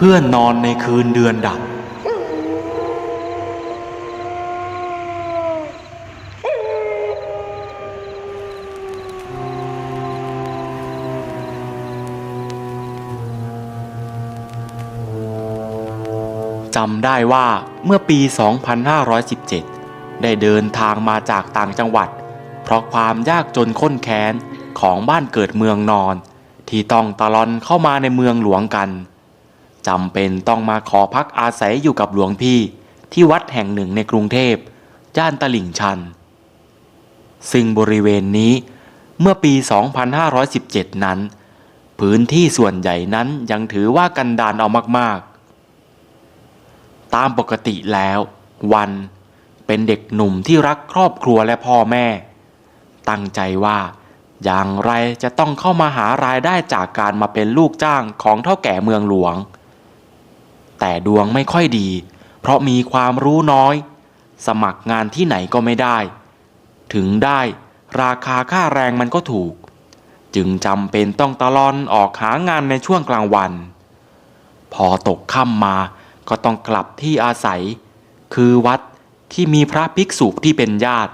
เพื่อนนอนในคืนเดือนดับ จำได้ว่าเมื่อปี 2517 ได้เดินทางมาจากต่างจังหวัด เพราะความยากจนข้นแค้นของบ้านเกิดเมืองนอน ที่ต้องตะลอนเข้ามาในเมืองหลวงกัน จำเป็นต้องมาขอพักอาศัยอยู่กับหลวงพี่ ที่วัดแห่งหนึ่งในกรุงเทพย่านตลิ่งชัน ซึ่งบริเวณนี้เมื่อปี 2517 นั้น พื้นที่ส่วนใหญ่นั้นยังถือว่ากันดานเอามากๆ ตามปกติแล้ว วันเป็นเด็กหนุ่มที่รักครอบครัวและพ่อแม่ ตั้งใจว่าอย่างไรจะต้องเข้ามาหารายได้จากการมาเป็นลูกจ้างของเท่าแก่เมืองหลวง แต่ดวงไม่ค่อยดี เพราะมีความรู้น้อย สมัครงานที่ไหนก็ไม่ได้ ถึงได้ราคาค่าแรงมันก็ถูก จึงจำเป็นต้องตะลอนออกหางานในช่วงกลางวัน พอตกค่ำมาก็ต้องกลับที่อาศัย คือวัดที่มีพระภิกษุที่เป็นญาติ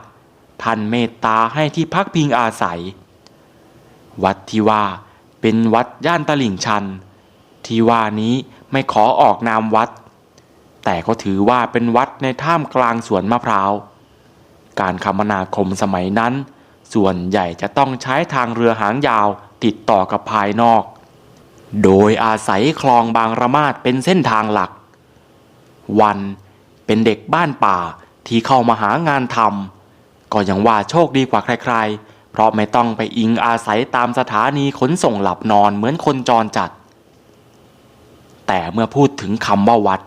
ท่านเมตตาให้ที่พักพิงอาศัย วัดที่ว่าเป็นวัดย่านตลิ่งชัน ที่ว่านี้ ไม่ขอออกนามวัด แต่ก็ถือว่าเป็นวัดในท่ามกลางสวนมะพร้าว การคมนาคมสมัยนั้น ส่วนใหญ่จะต้องใช้ทางเรือหางยาวติดต่อกับภายนอก โดยอาศัยคลองบางระมาดเป็นเส้นทางหลัก วันเป็นเด็กบ้านป่าที่เข้ามาหางานทำก็ยังว่าโชคดีกว่าใคร ๆ เพราะไม่ต้องไปอิงอาศัยตามสถานีขนส่งหลับนอนเหมือนคนจรจัด แต่เมื่อพูดถึงคำว่าวัด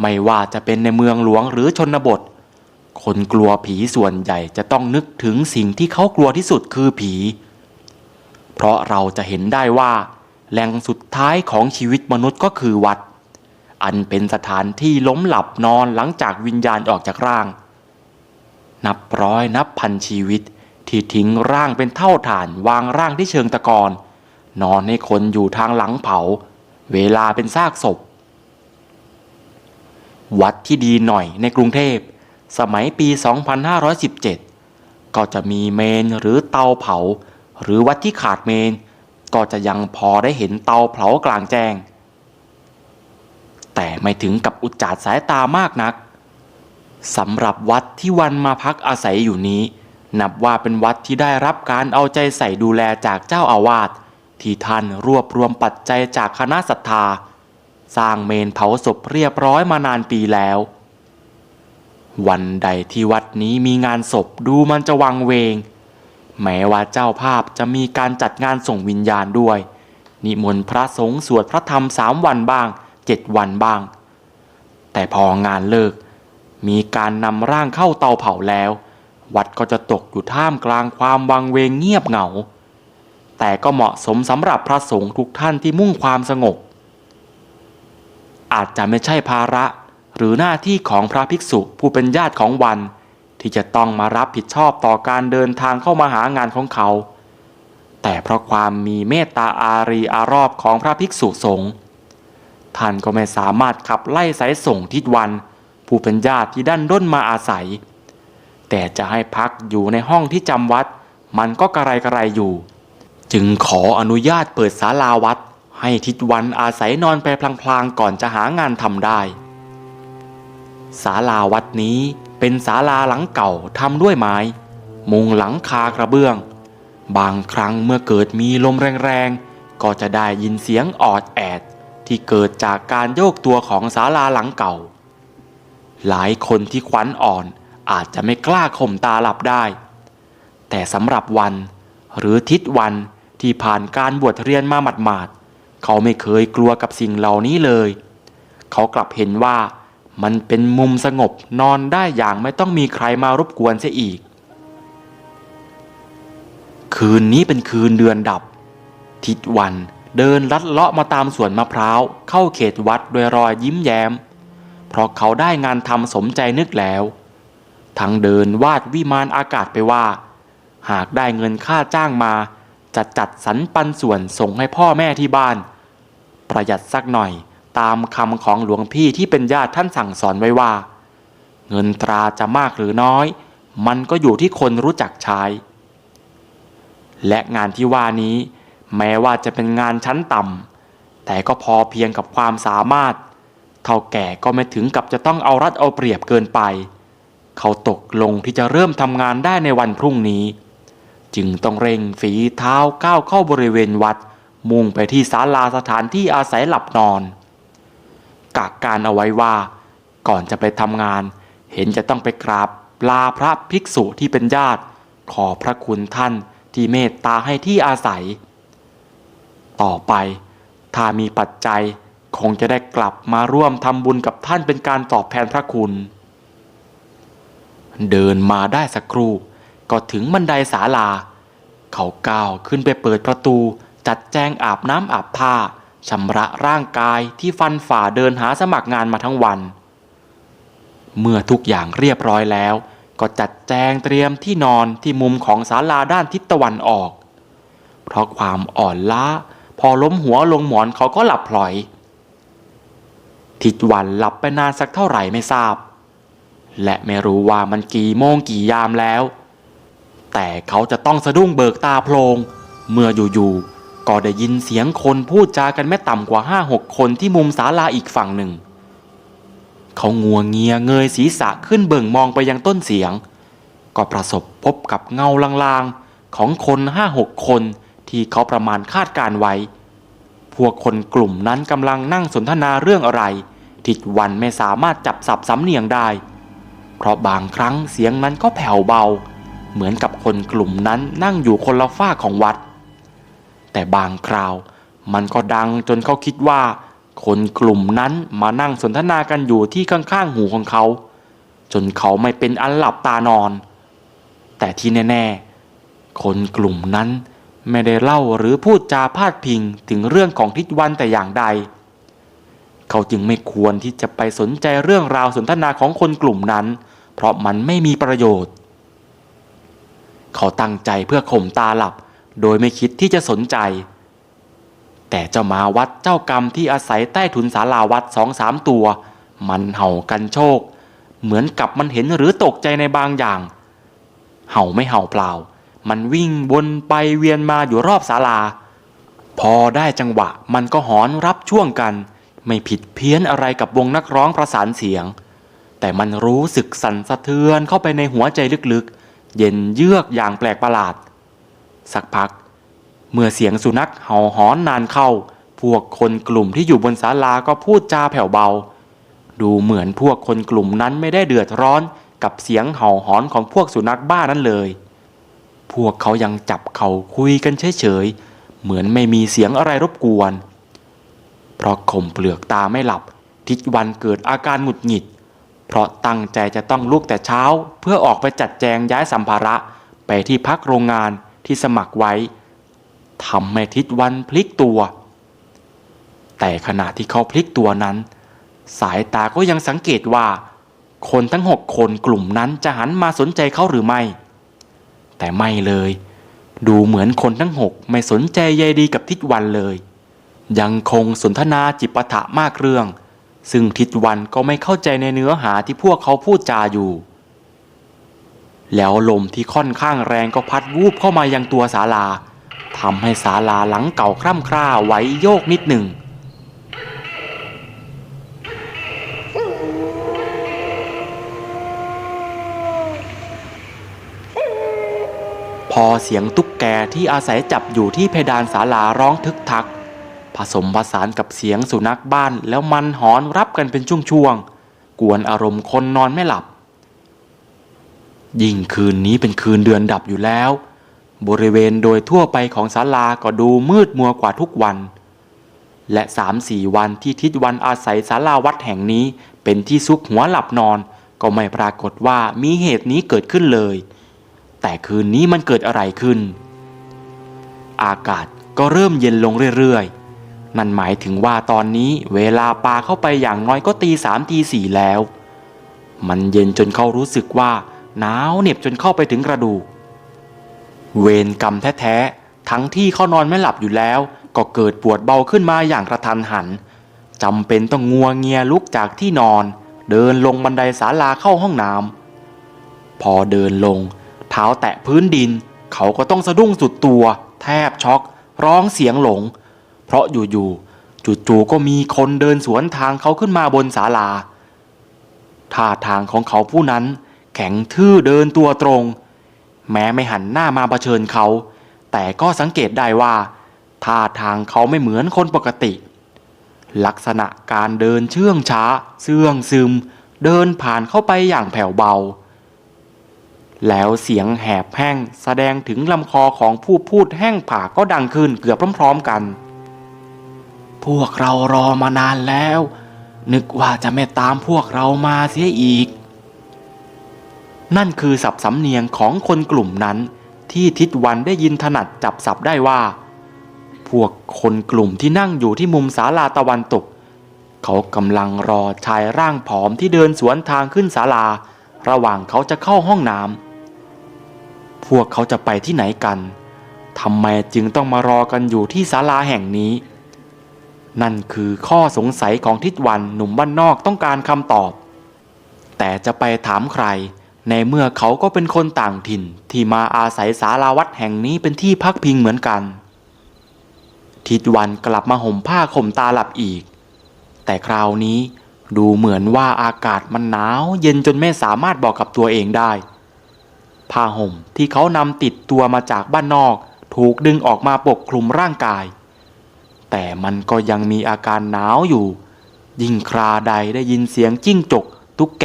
ไม่ว่าจะเป็นในเมืองหลวงหรือชนบท คนกลัวผีส่วนใหญ่จะต้องนึกถึงสิ่งที่เขากลัวที่สุดคือผี เพราะเราจะเห็นได้ว่า แหล่งสุดท้ายของชีวิตมนุษย์ก็คือวัด อันเป็นสถานที่ล้มหลับนอนหลังจากวิญญาณออกจากร่าง นับร้อยนับพันชีวิตที่ทิ้งร่างเป็นเท่าฐานวางร่างที่เชิงตะกอนนอนให้คนอยู่ทางหลังเผา เวลาเป็นซากศพ วัดที่ดีหน่อยในกรุงเทพ สมัยปี 2517 ก็จะมีเมนหรือเตาเผา หรือวัดที่ขาดเมน ก็จะยังพอได้เห็นเตาเผากลางแจ้ง แต่ไม่ถึงกับอุจจาดสายตามากนักสำหรับวัดที่วันมาพักอาศัยอยู่นี้ นับว่าเป็นวัดที่ได้รับการเอาใจใส่ดูแลจากเจ้าอาวาส ที่ท่านรวบรวมปัจจัยจากคณะศรัทธา สร้างเมนเผาศพเรียบร้อยมานานปีแล้ว วันใดที่วัดนี้มีงานศพดูมันจะวังเวง แม้ว่าเจ้าภาพจะมีการจัดงานส่งวิญญาณด้วย นิมนต์พระสงฆ์สวดพระธรรมสามวันบ้างเจ็ดวันบ้าง แต่พองานเลิก มีการนำร่างเข้าเตาเผาแล้ว วัดก็จะตกอยู่ท่ามกลางความวังเวงเงียบเหงา แต่ก็เหมาะสมสำหรับพระสงฆ์ทุกท่านที่มุ่งความสงบ อาจจะไม่ใช่ภาระหรือหน้าที่ของพระภิกษุผู้เป็นญาติของวัน ที่จะต้องมารับผิดชอบต่อการเดินทางเข้ามาหางานของเขา แต่เพราะความมีเมตตาอารีอารอบของพระภิกษุสงฆ์ท่านก็ไม่สามารถขับไล่สายส่งทิศวัน ผู้เป็นญาติที่ดันด้นมาอาศัย แต่จะให้พักอยู่ในห้องที่จำวัด มันก็กระไรกระไรอยู่ จึงขออนุญาตเปิดศาลาวัด ให้ทิศวันอาศัยนอนไปพลางๆก่อนจะหางานทำได้ศาลาวัดนี้เป็นศาลาหลังเก่าทำด้วยไม้ มุงหลังคากระเบื้อง บางครั้งเมื่อเกิดมีลมแรงๆ ก็จะได้ยินเสียงออดแอด ที่เกิดจากการโยกตัวของศาลาหลังเก่า หลายคนที่ขวัญอ่อนอาจจะไม่กล้าข่มตาหลับได้ แต่สำหรับวันหรือทิศวัน ที่ผ่านการบวชเรียนมาหมาดๆเขาไม่เคยกลัวกับสิ่งเหล่านี้เลย เขากลับเห็นว่ามันเป็นมุมสงบนอนได้อย่างไม่ต้องมีใครมารบกวนเสียอีก คืนนี้เป็นคืนเดือนดับ ทิศวันเดินลัดเลาะมาตามสวนมะพร้าว เข้าเขตวัดโดยรอยยิ้มแย้ม เพราะเขาได้งานทำสมใจนึกแล้ว ทั้งเดินวาดวิมานอากาศไปว่า หากได้เงินค่าจ้างมา จะจัดสรรปันส่วนส่งให้พ่อแม่ที่บ้าน ประหยัดสักหน่อยตามคำของหลวงพี่ที่เป็นญาติท่านสั่งสอนไว้ว่า เงินตราจะมากหรือน้อย มันก็อยู่ที่คนรู้จักใช้ และงานที่ว่านี้ แม้ว่าจะเป็นงานชั้นต่ำแต่ก็พอเพียงกับความสามารถ เท่าแก่ก็ไม่ถึงกับจะต้องเอารัดเอาเปรียบเกินไป เขาตกลงที่จะเริ่มทำงานได้ในวันพรุ่งนี้ จึงต้องเร่งฝีเท้าก้าวเข้าบริเวณวัด มุ่งไปที่ศาลาสถานที่อาศัยหลับนอนกักการเอาไว้ว่า ก่อนจะไปทำงาน เห็นจะต้องไปกราบลาพระภิกษุที่เป็นญาติ ขอพระคุณท่านที่เมตตาให้ที่อาศัย ต่อไป ถ้ามีปัจจัยคงจะได้กลับมาร่วมทำบุญกับท่านเป็นการตอบแทนพระคุณ เดินมาได้สักครู่ ก็ถึงบันไดศาลา เขาก้าวขึ้นไปเปิดประตู จัดแจงอาบน้ำอาบผ้าชำระร่างกายที่ฟันฝ่าเดินหาสมัครงานมาทั้งวัน เมื่อทุกอย่างเรียบร้อยแล้ว ก็จัดแจงเตรียมที่นอนที่มุมของศาลาด้านทิศตะวันออก เพราะความอ่อนล้าพอล้มหัวลงหมอนเขาก็หลับพลอย ทิดวันหลับไปนานสักเท่าไหร่ไม่ทราบ และไม่รู้ว่ามันกี่โมงกี่ยามแล้ว แต่เขาจะต้องสะดุ้งเบิกตาโพลง เมื่ออยู่ๆก็ได้ยินเสียงคนพูดจากันไม่ต่ำกว่าห้าหกคนที่มุมศาลาอีกฝั่งหนึ่ง เขางัวเงียเงยศีรษะขึ้นเบิ่งมองไปยังต้นเสียง ก็ประสบพบกับเงาลางๆ ของคนห้าหกคนที่เขาประมาณคาดการไว้ พวกคนกลุ่มนั้นกำลังนั่งสนทนาเรื่องอะไร ทิดวันไม่สามารถจับสับสำเนียงได้ เพราะบางครั้งเสียงนั้นก็แผ่วเบา เหมือนกับคนกลุ่มนั้นนั่งอยู่คนละฝ้าของวัด แต่บางคราวมันก็ดังจนเขาคิดว่า คนกลุ่มนั้นมานั่งสนทนากันอยู่ที่ข้างๆหูของเขา จนเขาไม่เป็นอันหลับตานอน แต่ที่แน่ๆ คนกลุ่มนั้นไม่ได้เล่าหรือพูดจาพาดพิงถึงเรื่องของทิศวันแต่อย่างใด เขาจึงไม่ควรที่จะไปสนใจเรื่องราวสนทนาของคนกลุ่มนั้น เพราะมันไม่มีประโยชน์ เขาตั้งใจเพื่อข่มตาหลับ โดยไม่คิดที่จะสนใจ แต่เจ้ามาวัดเจ้ากรรมที่อาศัยใต้ถุนศาลาวัดสองสามตัว มันเห่ากันโชค เหมือนกับมันเห็นหรือตกใจในบางอย่าง เห่าไม่เห่าเปล่า มันวิ่งวนไปเวียนมาอยู่รอบศาลา พอได้จังหวะมันก็หอนรับช่วงกัน ไม่ผิดเพี้ยนอะไรกับวงนักร้องประสานเสียง แต่มันรู้สึกสั่นสะเทือนเข้าไปในหัวใจลึก เย็นเยือกอย่างแปลกประหลาด สักพัก เมื่อเสียงสุนัขเห่าหอนนานเข้า พวกคนกลุ่มที่อยู่บนศาลาก็พูดจาแผ่วเบา ดูเหมือนพวกคนกลุ่มนั้นไม่ได้เดือดร้อนกับเสียงเห่าหอนของพวกสุนัขบ้านั้นเลย พวกเขายังจับเขาคุยกันเฉยๆ เหมือนไม่มีเสียงอะไรรบกวน เพราะข่มเปลือกตาไม่หลับ ทิศวันเกิดอาการหงุดหงิด เพราะตั้งใจจะต้องลุกแต่เช้า เพื่อออกไปจัดแจงย้ายสัมภาระไปที่พักโรงงานที่สมัครไว้ทำให้ทิศวันพลิกตัว แต่ขณะที่เขาพลิกตัวนั้น สายตาก็ยังสังเกตว่า คนทั้งหกคนกลุ่มนั้นจะหันมาสนใจเขาหรือไม่ แต่ไม่เลย ดูเหมือนคนทั้งหกไม่สนใจใยดีกับทิศวันเลย ยังคงสนทนาจิปาถะมากเรื่อง ซึ่งทิศวันก็ไม่เข้าใจในเนื้อหาที่พวกเขาพูดจาอยู่ แล้วลมที่ค่อนข้างแรงก็พัดวูบเข้ามายังตัวศาลาทำให้ศาลาหลังเก่าคร่ำคร่าไหวโยกนิดหนึ่ง พอเสียงตุ๊กแกที่อาศัยจับอยู่ที่เพดานศาลาร้องทึกทัก ผสมผสานกับเสียงสุนัขบ้านแล้วมันหอนรับกันเป็นช่วงๆ กวนอารมณ์คนนอนไม่หลับ ยิ่งคืนนี้เป็นคืนเดือนดับอยู่แล้ว บริเวณโดยทั่วไปของศาลาก็ดูมืดมัวกว่าทุกวัน และสามสี่วันที่ทิศวันอาศัยศาลาวัดแห่งนี้เป็นที่ซุกหัวหลับนอนก็ไม่ปรากฏว่ามีเหตุนี้เกิดขึ้นเลย แต่คืนนี้มันเกิดอะไรขึ้น อากาศก็เริ่มเย็นลงเรื่อยๆ นั่นหมายถึงว่าตอนนี้เวลาปาเข้าไปอย่างน้อยก็ตีสามตีสี่แล้ว มันเย็นจนเขารู้สึกว่าหนาวเหน็บจนเข้าไปถึงกระดูก เวรกรรมแท้ๆ ทั้งที่เขานอนไม่หลับอยู่แล้ว ก็เกิดปวดเบาขึ้นมาอย่างกระทันหันจำเป็นต้องงัวเงียลุกจากที่นอน เดินลงบันไดศาลาเข้าห้องน้ำพอเดินลง เท้าแตะพื้นดิน เขาก็ต้องสะดุ้งสุดตัว แทบช็อก ร้องเสียงหลง เพราะอยู่ๆจู่ๆก็มีคนเดินสวนทางเขาขึ้นมาบนศาลาท่าทางของเขาผู้นั้นแข็งทื่อเดินตัวตรง แม้ไม่หันหน้ามาเผชิญเขา แต่ก็สังเกตได้ว่าท่าทางเขาไม่เหมือนคนปกติ ลักษณะการเดินเชื่องช้า เสื่องซึม เดินผ่านเข้าไปอย่างแผ่วเบา แล้วเสียงแหบแห้งแสดงถึงลำคอของผู้พูดแห้งผากก็ดังขึ้นเกือบพร้อมๆกัน พวกเรารอมานานแล้ว นึกว่าจะไม่ตามพวกเรามาเสียอีก นั่นคือสับสำเนียงของคนกลุ่มนั้น ที่ทิดวันได้ยินถนัดจับสับได้ว่า พวกคนกลุ่มที่นั่งอยู่ที่มุมศาลาตะวันตก เขากำลังรอชายร่างผอมที่เดินสวนทางขึ้นศาลา ระหว่างเขาจะเข้าห้องน้ำพวกเขาจะไปที่ไหนกันทำไมจึงต้องมารอกันอยู่ที่ศาลาแห่งนี้ นั่นคือข้อสงสัยของทิดวันหนุ่มบ้านนอกต้องการคำตอบ แต่จะไปถามใคร ในเมื่อเขาก็เป็นคนต่างถิ่นที่มาอาศัยศาลาวัดแห่งนี้เป็นที่พักพิงเหมือนกัน ทิดวันกลับมาห่มผ้าข่มตาหลับอีก แต่คราวนี้ดูเหมือนว่าอากาศมันหนาวเย็นจนไม่สามารถบอกกับตัวเองได้ ผ้าห่มที่เขานำติดตัวมาจากบ้านนอก ถูกดึงออกมาปกคลุมร่างกาย แต่มันก็ยังมีอาการหนาวอยู่ ยิ่งคราใดได้ยินเสียงจิ้งจก ตุ๊กแก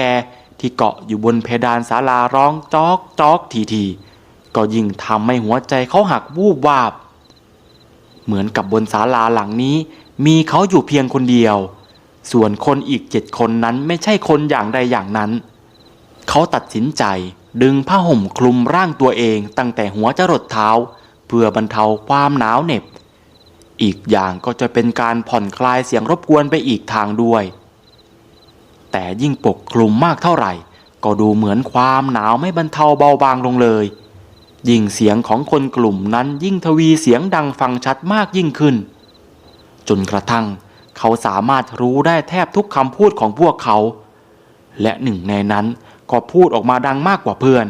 ที่เกาะอยู่บนเพดานศาลาร้องจอกจอกทีทีก็ยิ่งทำให้หัวใจเขาหักวูบวาบ เหมือนกับบนศาลาหลังนี้ มีเขาอยู่เพียงคนเดียว ส่วนคนอีกเจ็ดคนนั้นไม่ใช่คนอย่างใดอย่างนั้น เขาตัดสินใจดึงผ้าห่มคลุมร่างตัวเองตั้งแต่หัวจรดเท้า เพื่อบรรเทาความหนาวเหน็บ อีกอย่างก็จะเป็นการผ่อนคลายเสียงรบกวนไปอีกทางด้วย แต่ยิ่งปกคลุมมากเท่าไหร่ ก็ดูเหมือนความหนาวไม่บรรเทาเบาบางลงเลย ยิ่งเสียงของคนกลุ่มนั้นยิ่งทวีเสียงดังฟังชัดมากยิ่งขึ้น จนกระทั่งเขาสามารถรู้ได้แทบทุกคำพูดของพวกเขา และหนึ่งในนั้นก็พูดออกมาดังมากกว่าเพื่อน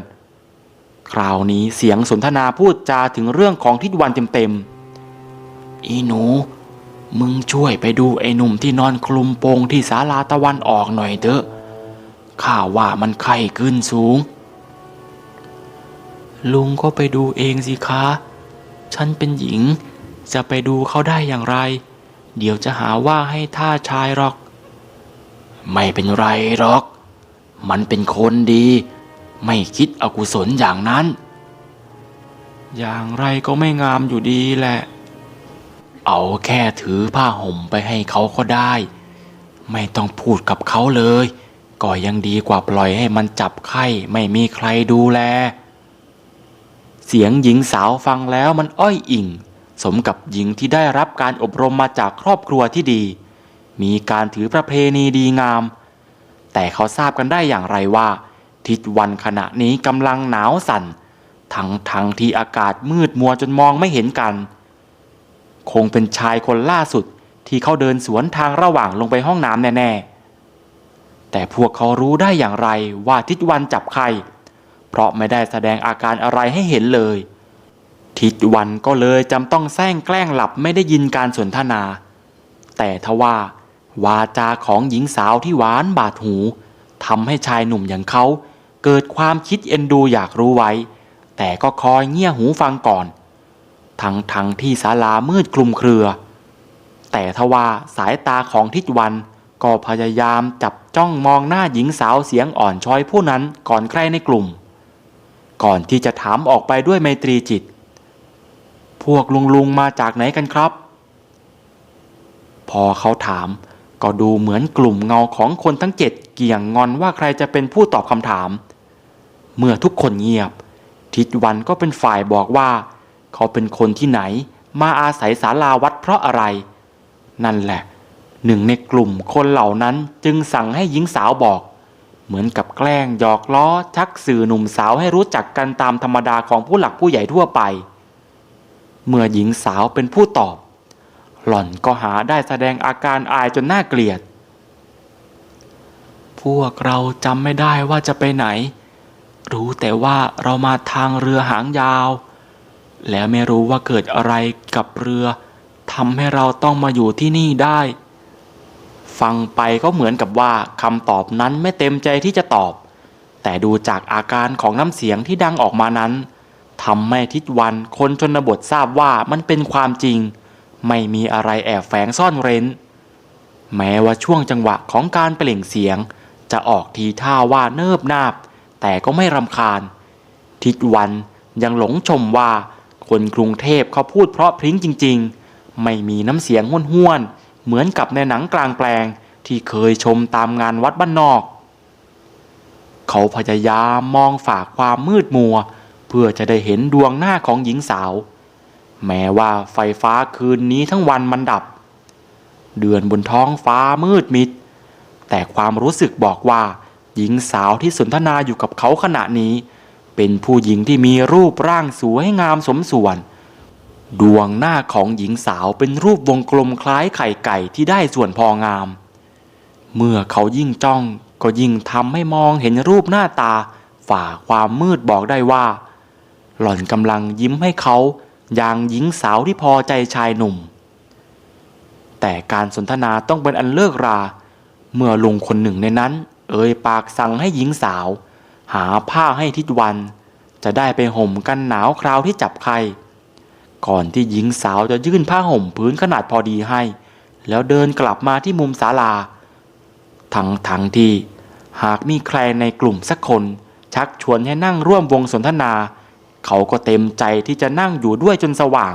คราวนี้เสียงสนทนาพูดจาถึงเรื่องของทิดวันเต็มๆ อีหนู มึงช่วยไปดูไอ้หนุ่มที่นอนคลุมโปงที่ศาลาตะวันออกหน่อยเถอะ ข้าว่ามันไข้ขึ้นสูง ลุงก็ไปดูเองสิคะ ฉันเป็นหญิง จะไปดูเขาได้อย่างไร เดี๋ยวจะหาว่าให้ท่าชายหรอก ไม่เป็นไรหรอก มันเป็นคนดี ไม่คิดอกุศลอย่างนั้น อย่างไรก็ไม่งามอยู่ดีแหละ เอาแค่ถือผ้าห่มไปให้เขาก็ได้ ไม่ต้องพูดกับเขาเลย ก็ยังดีกว่าปล่อยให้มันจับไข้ไม่มีใครดูแล เสียงหญิงสาวฟังแล้วมันอ้อยอิ่ง สมกับหญิงที่ได้รับการอบรมมาจากครอบครัวที่ดี มีการถือประเพณีดีงาม แต่เขาทราบกันได้อย่างไรว่า ทิศวันขณะนี้กำลังหนาวสั่น ทั้งทั้งที่อากาศมืดมัวจนมองไม่เห็นกัน คงเป็นชายคนล่าสุดที่เขาเดินสวนทางระหว่างลงไปห้องน้ำแน่ๆ แต่พวกเขารู้ได้อย่างไรว่าทิศวันจับใคร เพราะไม่ได้แสดงอาการอะไรให้เห็นเลย ทิศวันก็เลยจำต้องแซงแกล้งหลับไม่ได้ยินการสนทนา แต่ทว่าวาจาของหญิงสาวที่หวานบาดหูทำให้ชายหนุ่มอย่างเขาเกิดความคิดเอ็นดูอยากรู้ไว้ แต่ก็คอยเงี่ยหูฟังก่อน ทั้งทั้งที่ศาลามืดคลุมเครือ แต่ทว่าสายตาของทิศวันก็พยายามจับจ้องมองหน้าหญิงสาวเสียงอ่อนช้อยผู้นั้นก่อนใครในกลุ่ม ก่อนที่จะถามออกไปด้วยไมตรีจิต พวกลุงลุงมาจากไหนกันครับ พอเขาถามก็ดูเหมือนกลุ่มเงาของคนทั้งเจ็ดเกี่ยงงอนว่าใครจะเป็นผู้ตอบคำถาม เมื่อทุกคนเงียบ ทิศวันก็เป็นฝ่ายบอกว่า เขาเป็นคนที่ไหน มาอาศัยศาลาวัดเพราะอะไร นั่นแหละ หนึ่งในกลุ่มคนเหล่านั้นจึงสั่งให้หญิงสาวบอก เหมือนกับแกล้งหยอกล้อชักสื่อหนุ่มสาวให้รู้จักกันตามธรรมดาของผู้หลักผู้ใหญ่ทั่วไป เมื่อหญิงสาวเป็นผู้ตอบ หล่อนก็หาได้แสดงอาการอายจนน่าเกลียด พวกเราจำไม่ได้ว่าจะไปไหน รู้แต่ว่าเรามาทางเรือหางยาว แล้วไม่รู้ว่าเกิดอะไรกับเรือทำให้เราต้องมาอยู่ที่นี่ได้ ฟังไปก็เหมือนกับว่าคำตอบนั้นไม่เต็มใจที่จะตอบ แต่ดูจากอาการของน้ำเสียงที่ดังออกมานั้นทำให้ทิศวันคนชนบททราบว่ามันเป็นความจริง ไม่มีอะไรแอบแฝงซ่อนเร้น แม้ว่าช่วงจังหวะของการเปล่งเสียง จะออกทีท่าว่าเนิบนาบ แต่ก็ไม่รำคาญ ทิศวันยังหลงชมว่า คนกรุงเทพเขาพูดเพราะพริ้งจริง ๆ ไม่มีน้ำเสียงห้วนๆ เหมือนกับในหนังกลางแปลงที่เคยชมตามงานวัดบ้านนอก เขาพยายามมองฝ่าความมืดมัว เพื่อจะได้เห็นดวงหน้าของหญิงสาว แม้ว่าไฟฟ้าคืนนี้ทั้งวันมันดับ เดือนบนท้องฟ้ามืดมิด แต่ความรู้สึกบอกว่า หญิงสาวที่สนทนาอยู่กับเขาขณะนี้ เป็นผู้หญิงที่มีรูปร่างสวยงามสมส่วน ดวงหน้าของหญิงสาวเป็นรูปวงกลมคล้ายไข่ไก่ที่ได้ส่วนพองาม เมื่อเขายิ่งจ้องก็ยิ่งทำให้มองเห็นรูปหน้าตา ฝ่าความมืดบอกได้ว่า หล่อนกำลังยิ้มให้เขาอย่างหญิงสาวที่พอใจชายหนุ่ม แต่การสนทนาต้องเป็นอันเลิกรา เมื่อลุงคนหนึ่งในนั้น เอ่ยปากสั่งให้หญิงสาว หาผ้าให้ทิดวัน จะได้ไปห่มกันหนาวคราวที่จับไข้ก่อนที่หญิงสาวจะยื่นผ้าห่มพื้นขนาดพอดีให้ แล้วเดินกลับมาที่มุมศาลา ทั้งทั้งที่ หากมีใครในกลุ่มสักคน ชักชวนให้นั่งร่วมวงสนทนา เขาก็เต็มใจที่จะนั่งอยู่ด้วยจนสว่าง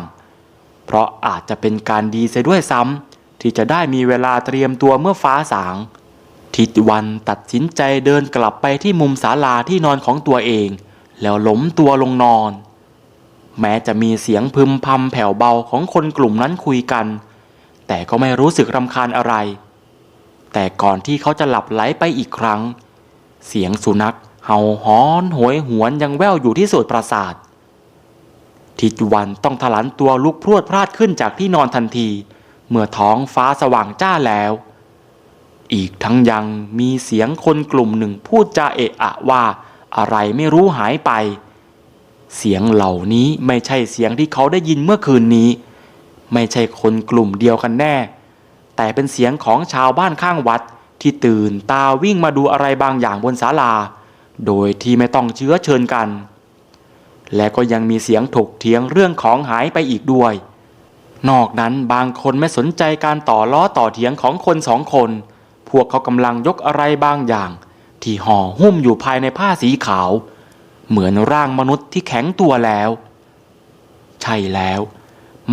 เพราะอาจจะเป็นการดีเสียด้วยซ้ำที่จะได้มีเวลาเตรียมตัวเมื่อฟ้าสาง ทิดวันตัดสินใจเดินกลับไปที่มุมศาลาที่นอนของตัวเอง แล้วล้มตัวลงนอน แม้จะมีเสียงพึมพำแผ่วเบาของคนกลุ่มนั้นคุยกัน แต่ก็ไม่รู้สึกรำคาญอะไร แต่ก่อนที่เขาจะหลับไหลไปอีกครั้ง เสียงสุนัขเห่าหอนโหยหวนยังแว่วอยู่ที่โสดปราสาททิดวันต้องถลันตัวลุกพรวดพลาดขึ้นจากที่นอนทันที เมื่อท้องฟ้าสว่างจ้าแล้ว อีกทั้งยังมีเสียงคนกลุ่มหนึ่งพูดจาเอะอะว่าอะไรไม่รู้หายไป เสียงเหล่านี้ไม่ใช่เสียงที่เขาได้ยินเมื่อคืนนี้ ไม่ใช่คนกลุ่มเดียวกันแน่ แต่เป็นเสียงของชาวบ้านข้างวัดที่ตื่นตาวิ่งมาดูอะไรบางอย่างบนศาลา โดยที่ไม่ต้องเชื้อเชิญกัน และก็ยังมีเสียงถกเถียงเรื่องของหายไปอีกด้วย นอกนั้นบางคนไม่สนใจการต่อล้อต่อเถียงของคนสองคน วกเขากำลังยกอะไรบางอย่าง ที่ห่อหุ้มอยู่ภายในผ้าสีขาว เหมือนร่างมนุษย์ที่แข็งตัวแล้ว ใช่แล้ว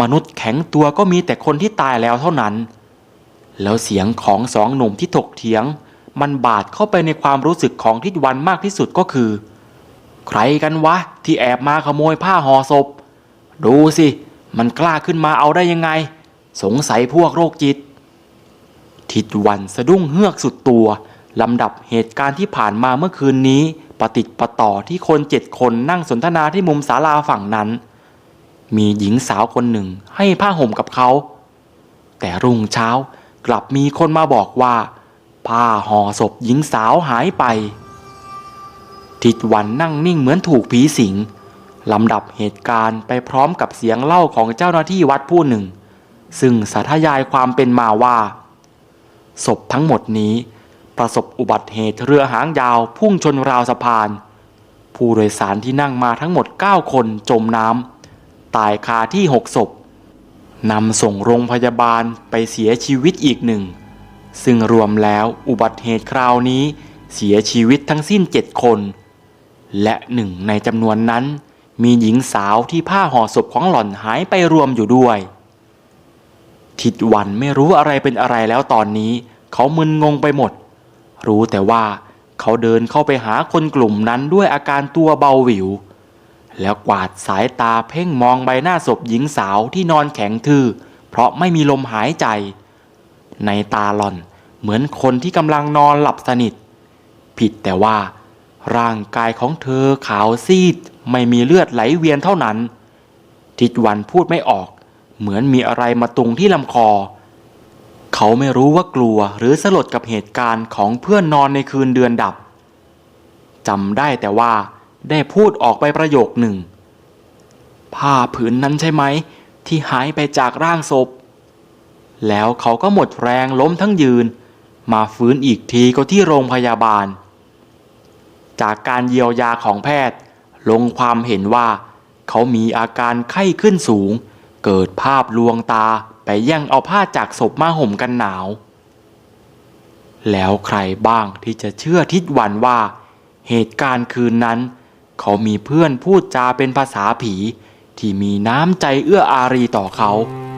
มนุษย์แข็งตัวก็มีแต่คนที่ตายแล้วเท่านั้น แล้วเสียงของสองหนุ่มที่ถกเถียง มันบาดเข้าไปในความรู้สึกของทิดวันมากที่สุดก็คือ ใครกันวะที่แอบมาขโมยผ้าห่อศพ ดูสิ มันกล้าขึ้นมาเอาได้ยังไง สงสัยพวกโรคจิต ทิดวันสะดุ้งเฮือกสุดตัวลำดับเหตุการณ์ที่ผ่านมาเมื่อคืนนี้ปะติดประต่อที่คนเจ็ดคนนั่งสนทนาที่มุมศาลาฝั่งนั้น มีหญิงสาวคนหนึ่งให้ผ้าห่มกับเขา แต่รุ่งเช้ากลับมีคนมาบอกว่า ผ้าห่อศพหญิงสาวหายไป ทิดวันนั่งนิ่งเหมือนถูกผีสิงลำดับเหตุการณ์ไปพร้อมกับเสียงเล่าของเจ้าหน้าที่วัดผู้หนึ่ง ซึ่งสาธยายความเป็นมาว่า ศพทั้งหมดนี้ ประสบอุบัติเหตุเรือหางยาวพุ่งชนราวสะพาน ผู้โดยสารที่นั่งมาทั้งหมด 9 คนจมน้ำตายคาที่หกศพนำส่งโรงพยาบาลไปเสียชีวิตอีกหนึ่ง ซึ่งรวมแล้วอุบัติเหตุคราวนี้เสียชีวิตทั้งสิ้นเจ็ดคน และหนึ่งในจำนวนนั้นมีหญิงสาวที่ผ้าห่อศพของหล่อนหายไปรวมอยู่ด้วย ทิดวันไม่รู้อะไรเป็นอะไรแล้วตอนนี้ เขามึนงงไปหมด รู้แต่ว่าเขาเดินเข้าไปหาคนกลุ่มนั้นด้วยอาการตัวเบาหวิว แล้วกวาดสายตาเพ่งมองใบหน้าศพหญิงสาวที่นอนแข็งทื่อ เพราะไม่มีลมหายใจ ในตาหล่อนเหมือนคนที่กำลังนอนหลับสนิท ผิดแต่ว่า ร่างกายของเธอขาวซีด ไม่มีเลือดไหลเวียนเท่านั้น ทิดวันพูดไม่ออก เหมือนมีอะไรมาตุงที่ลำคอ เขาไม่รู้ว่ากลัวหรือสลดกับเหตุการณ์ของเพื่อนนอนในคืนเดือนดับจำได้แต่ว่าได้พูดออกไปประโยคหนึ่ง ผ้าผืนนั้นใช่ไหม ที่หายไปจากร่างศพ แล้วเขาก็หมดแรงล้มทั้งยืน มาฟื้นอีกทีก็ที่โรงพยาบาล จากการเยียวยาของแพทย์ ลงความเห็นว่า เขามีอาการไข้ขึ้นสูง เกิดภาพลวงตาไปแย่งเอาผ้าจากศพมาห่มกันหนาว แล้วใครบ้างที่จะเชื่อทิดวันว่า เหตุการณ์คืนนั้น เขามีเพื่อนพูดจาเป็นภาษาผีที่มีน้ำใจเอื้ออารีต่อเขา「